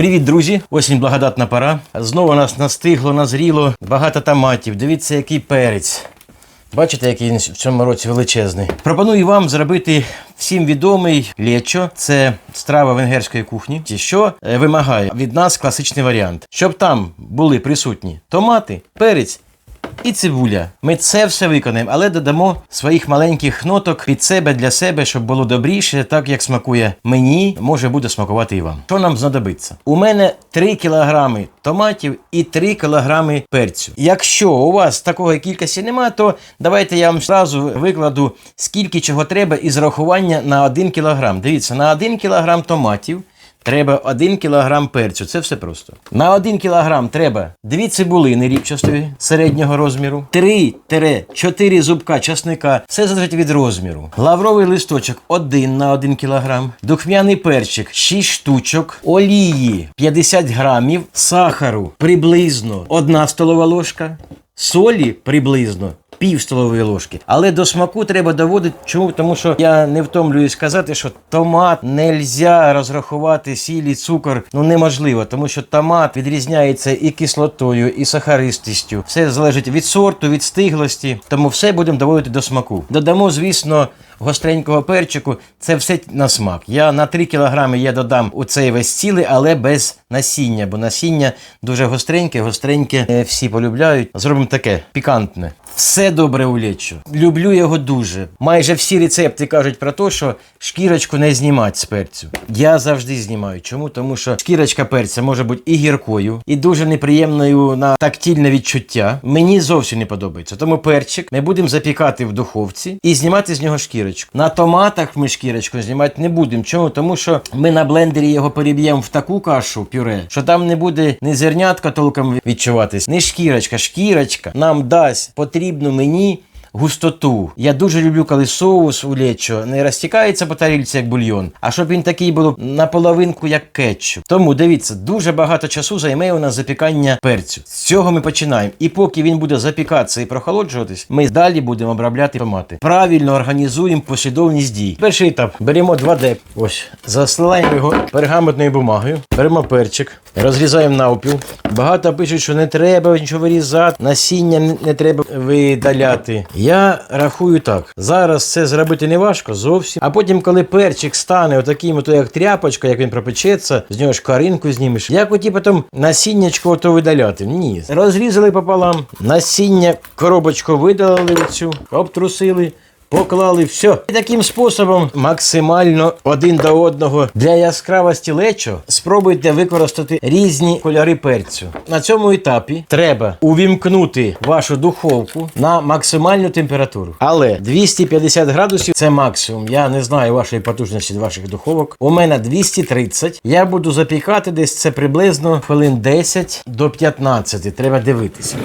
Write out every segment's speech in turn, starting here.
Привіт, друзі! Осінь благодатна пора. Знову нас настигло, назріло багато томатів. Дивіться, який перець. Бачите, який він в цьому році величезний. Пропоную вам зробити всім відомий лечо. Це страва венгерської кухні, що е, вимагає від нас класичний варіант. Щоб там були присутні томати, перець і цибуля. Ми це все виконаємо, але додамо своїх маленьких ноток від себе для себе, щоб було добріше, так як смакує мені, може буде смакувати і вам. Що нам знадобиться? У мене 3 кілограми томатів і 3 кілограми перцю. Якщо у вас такої кількості немає, то давайте я вам зразу викладу, скільки чого треба із рахування на 1 кілограм. Дивіться, на 1 кілограм томатів. Треба 1 кг перцю, це все просто. На 1 кг треба 2 цибулини ріпчастої середнього розміру, 3-4 зубка часника, все залежить від розміру. Лавровий листочок 1 на 1 кг, духмяний перчик 6 штучок, олії 50 грамів, сахару приблизно 1 столова ложка, солі приблизно пів столової ложки. Але до смаку треба доводити. Чому? Тому що я не втомлююсь сказати, що томат нельзя розрахувати сіль цукор. Ну неможливо, тому що томат відрізняється і кислотою, і сахаристістю. Все залежить від сорту, від стиглості. Тому все будемо доводити до смаку. Додамо, звісно. Гостренького перчику це все на смак. Я на 3 кілограми я додам у цей весь цілий, але без насіння, бо насіння дуже гостреньке, гостреньке е, всі полюбляють. Зробимо таке пікантне. Все добре у лечо. Люблю його дуже. Майже всі рецепти кажуть про те, що шкірочку не знімати з перцю. Я завжди знімаю. Чому? Тому що шкірочка перця може бути і гіркою, і дуже неприємною на тактильне відчуття. Мені зовсім не подобається. Тому перчик ми будемо запікати в духовці і знімати з нього шкірочку. На томатах ми шкірочку знімати не будемо. Чому? Тому що ми на блендері його переб'ємо в таку кашу пюре, що там не буде ні зернятка толком відчуватись, ні шкірочка. Шкірочка нам дасть потрібну мені. Густоту. Я дуже люблю, коли соус у лечо не розтікається по тарілці, як бульйон, а щоб він такий був наполовинку, як кетчуп. Тому дивіться, дуже багато часу займе у нас запікання перцю. З цього ми починаємо. І поки він буде запікатися і прохолоджуватись, ми далі будемо обробляти томати. Правильно організуємо послідовність дій. Перший етап беремо 2D. Ось заслаємо його пергаментною бумагою. Беремо перчик, розрізаємо навпіл. Багато пишуть, що не треба нічого вирізати, насіння не треба видаляти. Я рахую так. Зараз це зробити не важко зовсім. А потім, коли перчик стане отаким, ото як тряпочка, як він пропечеться, з нього шкаринку знімеш. Як оті потім насіннячко ото видаляти? Ні. Розрізали пополам, насіння, коробочку видалили цю, обтрусили. Поклали все. І таким способом максимально один до одного для яскравості лечо спробуйте використати різні кольори перцю. На цьому етапі треба увімкнути вашу духовку на максимальну температуру. Але 250 градусів це максимум. Я не знаю вашої потужності ваших духовок. У мене 230. Я буду запікати десь це приблизно хвилин 10 до 15. Треба дивитися.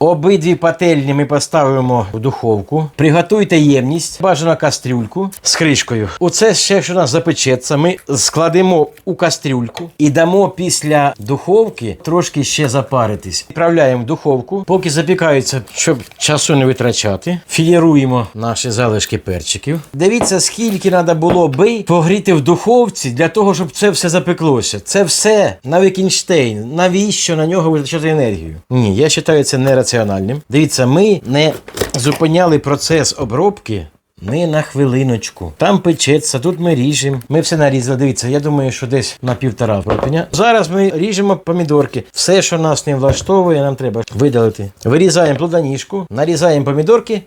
Обидві пательні ми поставимо в духовку. Приготуйте ємність, бажано кастрюльку з кришкою. Оце ще, що у нас запечеться, ми складемо у кастрюльку і дамо після духовки трошки ще запаритись. Відправляємо в духовку, поки запікаються, щоб часу не витрачати. Філіруємо наші залишки перчиків. Дивіться, скільки треба було би погріти в духовці для того, щоб це все запеклося. Це все на Вікінштейн. Навіщо на нього витрачати енергію? Ні, я вважаю це нераціональним. Дивіться, ми не зупиняли процес обробки. Не на хвилиночку. Там печеться, тут ми ріжемо. Ми все нарізали. Дивіться, я думаю, що десь на півтора пропеня. Зараз ми ріжемо помідорки. Все, що нас не влаштовує, нам треба видалити. Вирізаємо плоданіжку, нарізаємо помідорки,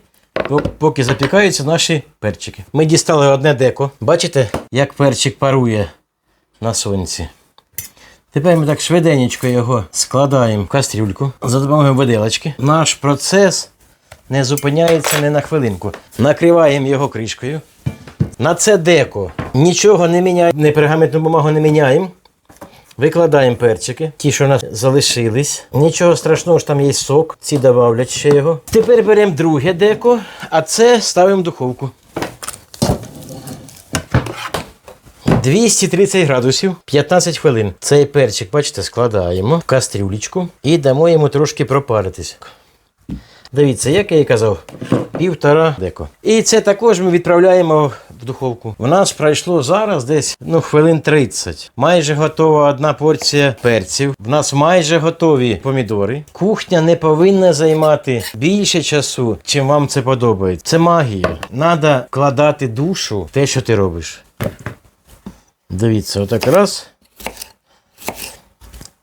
поки запікаються наші перчики. Ми дістали одне деко. Бачите, як перчик парує на сонці. Тепер ми так швиденько його складаємо в кастрюльку за допомогою виделочки. Наш процес не зупиняється ні на хвилинку. Накриваємо його кришкою. На це деко нічого не міняємо, не пергаментну бумагу не міняємо. Викладаємо перчики, ті, що у нас залишились. Нічого страшного, що там є сок, ці добавлять ще його. Тепер беремо друге деко, а це ставимо в духовку. 230 градусів, 15 хвилин. Цей перчик, бачите, складаємо в кастрюлечку і дамо йому трошки пропаритись. Дивіться, як я і казав, півтора деко. І це також ми відправляємо в духовку. У нас пройшло зараз десь ну, хвилин 30. Майже готова одна порція перців. В нас майже готові помідори. Кухня не повинна займати більше часу, чим вам це подобається. Це магія. Надо вкладати душу в те, що ти робиш. Дивіться, отак раз.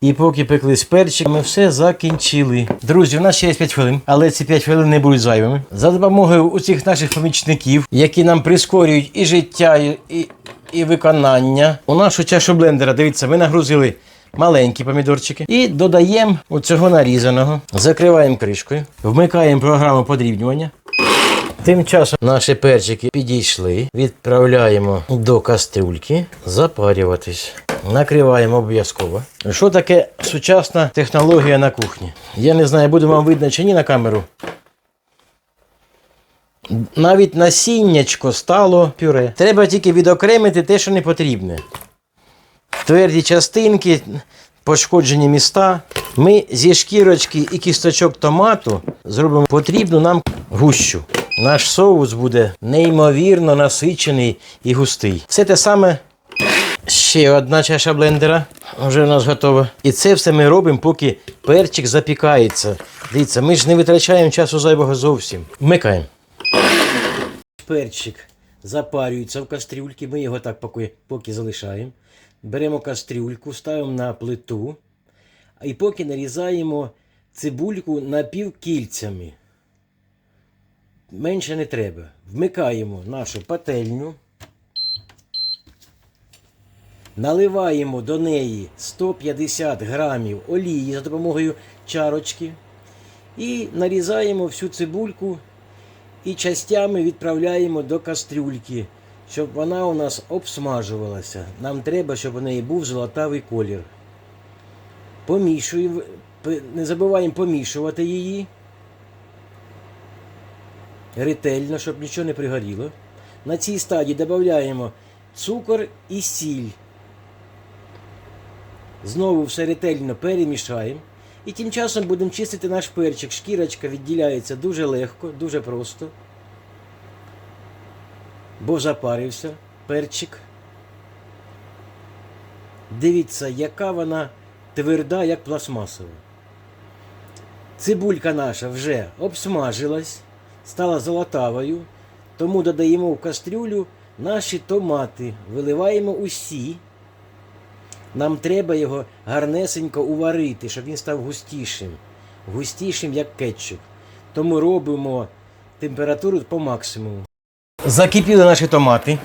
І поки пеклись перчик, ми все закінчили. Друзі, у нас ще є 5 хвилин, але ці 5 хвилин не будуть зайвими. За допомогою усіх наших помічників, які нам прискорюють і життя, і, і, виконання. У нашу чашу блендера, дивіться, ми нагрузили маленькі помідорчики і додаємо оцього нарізаного. Закриваємо кришкою, вмикаємо програму подрібнювання. Тим часом наші перчики підійшли, відправляємо до кастрюльки запарюватись. Накриваємо обов'язково. Що таке сучасна технологія на кухні? Я не знаю, буде вам видно чи ні на камеру. Навіть насіннячко стало пюре. Треба тільки відокремити те, що не потрібне. Тверді частинки, пошкоджені міста. Ми зі шкірочки і кісточок томату зробимо потрібну нам гущу. Наш соус буде неймовірно насичений і густий. Все те саме. Ще одна чаша блендера вже у нас готова. І це все ми робимо, поки перчик запікається. Дивіться, ми ж не витрачаємо часу зайвого зовсім. Вмикаємо. Перчик запарюється в кастрюльки. Ми його так поки, поки залишаємо. Беремо кастрюльку, ставимо на плиту. І поки нарізаємо цибульку напівкільцями. Менше не треба. Вмикаємо нашу пательню. Наливаємо до неї 150 грамів олії за допомогою чарочки. І нарізаємо всю цибульку і частями відправляємо до кастрюльки, щоб вона у нас обсмажувалася. Нам треба, щоб у неї був золотавий колір. Помішуємо, не забуваємо помішувати її ретельно, щоб нічого не пригоріло. На цій стадії додаємо цукор і сіль. Знову все ретельно перемішаємо. І тим часом будемо чистити наш перчик. Шкірочка відділяється дуже легко, дуже просто. Бо запарився перчик. Дивіться, яка вона тверда, як пластмасова. Цибулька наша вже обсмажилась, стала золотавою. Тому додаємо в кастрюлю наші томати. Виливаємо усі. Нам треба його гарнесенько уварити, щоб він став густішим. Густішим, як кетчуп. Тому робимо температуру по максимуму. Закипіли наші томати.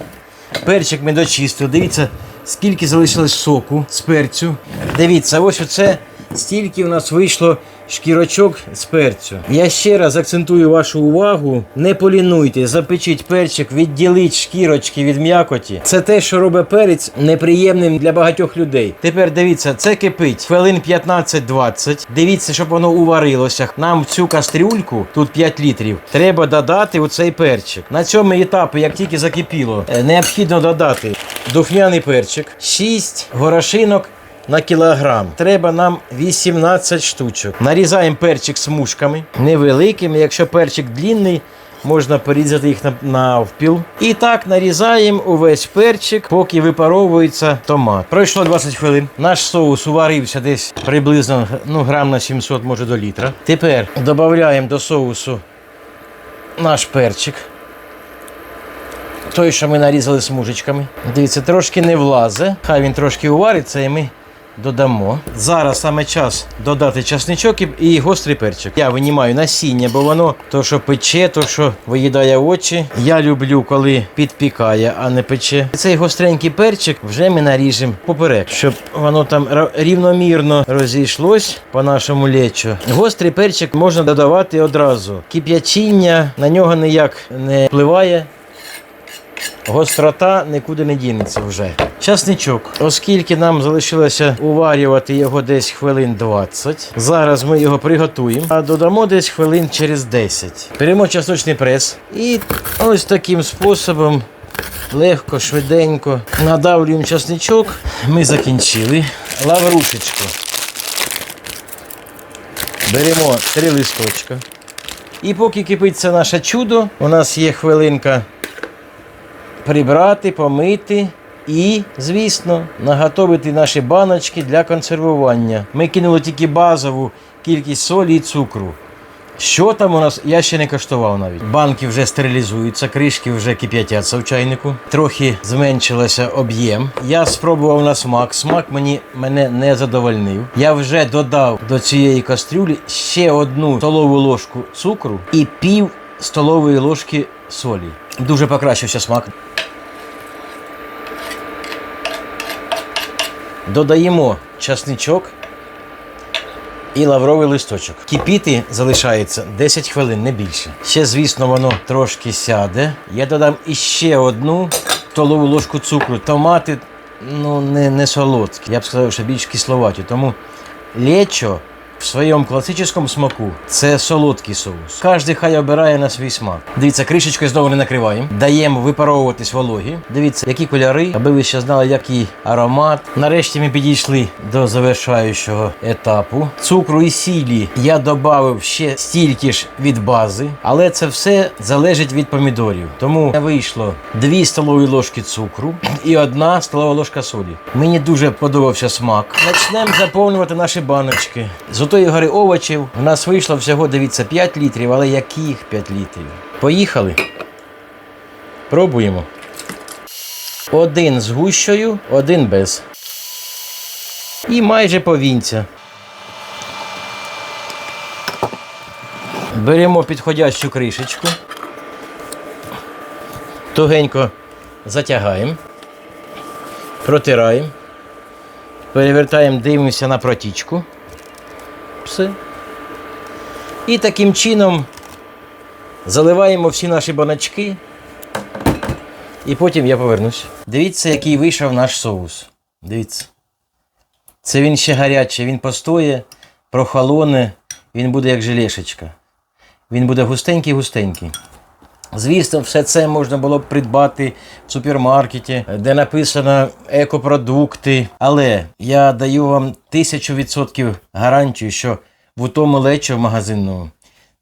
Перчик ми дочистили. Дивіться, скільки залишилось соку з перцю. Дивіться, ось оце стільки у нас вийшло шкірочок з перцю. Я ще раз акцентую вашу увагу. Не полінуйте, запечіть перчик, відділіть шкірочки від м'якоті. Це те, що робить перець неприємним для багатьох людей. Тепер дивіться, це кипить хвилин 15-20. Дивіться, щоб воно уварилося. Нам в цю кастрюльку, тут 5 літрів, треба додати оцей перчик. На цьому етапі, як тільки закипіло, е, необхідно додати духмяний перчик, 6 горошинок на кілограм. Треба нам 18 штучок. Нарізаємо перчик смужками, невеликими. Якщо перчик длінний, можна порізати їх на, навпіл. І так нарізаємо увесь перчик, поки випаровується томат. Пройшло 20 хвилин. Наш соус уварився десь приблизно ну, грам на 700, може до літра. Тепер додаємо до соусу наш перчик. Той, що ми нарізали смужечками. Дивіться, трошки не влазе. Хай він трошки увариться і ми додамо. Зараз саме час додати часничок і- гострий перчик. Я винімаю насіння, бо воно то, що пече, то, що виїдає очі. Я люблю, коли підпікає, а не пече. Цей гостренький перчик вже ми наріжемо поперек, щоб воно там рівномірно розійшлось по нашому лечу. Гострий перчик можна додавати одразу. Кип'ячіння на нього ніяк не впливає. Гострота нікуди не дінеться вже. Часничок. Оскільки нам залишилося уварювати його десь хвилин 20, зараз ми його приготуємо, а додамо десь хвилин через 10. Беремо часничний прес і ось таким способом легко, швиденько надавлюємо часничок. Ми закінчили. Лаврушечку. Беремо три листочка. І поки кипиться наше чудо, у нас є хвилинка прибрати, помити і, звісно, наготовити наші баночки для консервування. Ми кинули тільки базову кількість солі і цукру. Що там у нас, я ще не коштував навіть. Банки вже стерилізуються, кришки вже кип'ятяться в чайнику. Трохи зменшилося об'єм. Я спробував на смак. Смак мені мене не задовольнив. Я вже додав до цієї кастрюлі ще одну столову ложку цукру і пів столової ложки солі. Дуже покращився смак. Додаємо часничок і лавровий листочок. Кипіти залишається 10 хвилин, не більше. Ще, звісно, воно трошки сяде. Я додам іще одну столову ложку цукру. Томати ну, не, не солодкі. Я б сказав, що більш кисловаті. Тому лечо в своєму класичному смаку це солодкий соус. Кожен хай обирає на свій смак. Дивіться, кришечкою знову не накриваємо. Даємо випаровуватись вологі. Дивіться, які кольори, аби ви ще знали, який аромат. Нарешті ми підійшли до завершаючого етапу. Цукру і сілі я додав ще стільки ж від бази, але це все залежить від помідорів. Тому вийшло 2 столові ложки цукру і 1 столова ложка солі. Мені дуже подобався смак. Почнемо заповнювати наші баночки. З отої гори овочів у нас вийшло всього, дивіться, 5 літрів, але яких 5 літрів? Поїхали. Пробуємо. Один з гущою, один без. І майже повінця. Беремо підходящу кришечку. Тугенько затягаємо. Протираємо. Перевертаємо, дивимося на протічку. Все. І таким чином заливаємо всі наші баночки. І потім я повернусь. Дивіться, який вийшов наш соус. Дивіться. Це він ще гарячий, він постоє, прохолоне, він буде як желешечка. Він буде густенький-густенький. Звісно, все це можна було б придбати в супермаркеті, де написано екопродукти. Але я даю вам тисячу відсотків гарантію, що в тому лечо в магазинному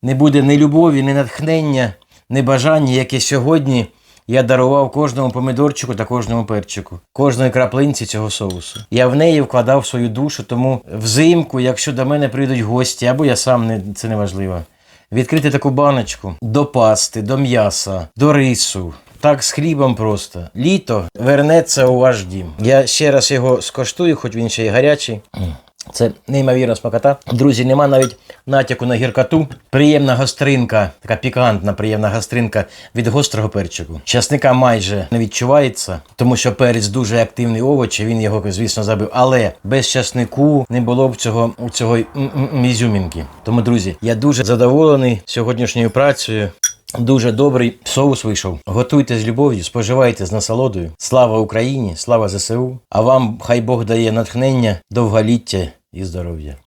не буде ні любові, ні натхнення, ні бажання, яке сьогодні я дарував кожному помидорчику та кожному перчику, кожної краплинці цього соусу. Я в неї вкладав свою душу, тому взимку, якщо до мене прийдуть гості, або я сам не це не важливо. Відкрити таку баночку до пасти, до м'яса, до рису. Так з хлібом просто. Літо вернеться у ваш дім. Я ще раз його скоштую, хоч він ще й гарячий. Це неймовірна смакота. Друзі, нема навіть натяку на гіркоту. Приємна гостринка, така пікантна, приємна гостринка від гострого перчику. Часника майже не відчувається, тому що перець дуже активний овоч, він його, звісно, забив. Але без часнику не було б цього, цього м-м-м ізюмінки. Тому, друзі, я дуже задоволений сьогоднішньою працею. Дуже добрий соус вийшов. Готуйте з любов'ю, споживайте з насолодою. Слава Україні, слава ЗСУ. А вам хай Бог дає натхнення, довголіття і здоров'я.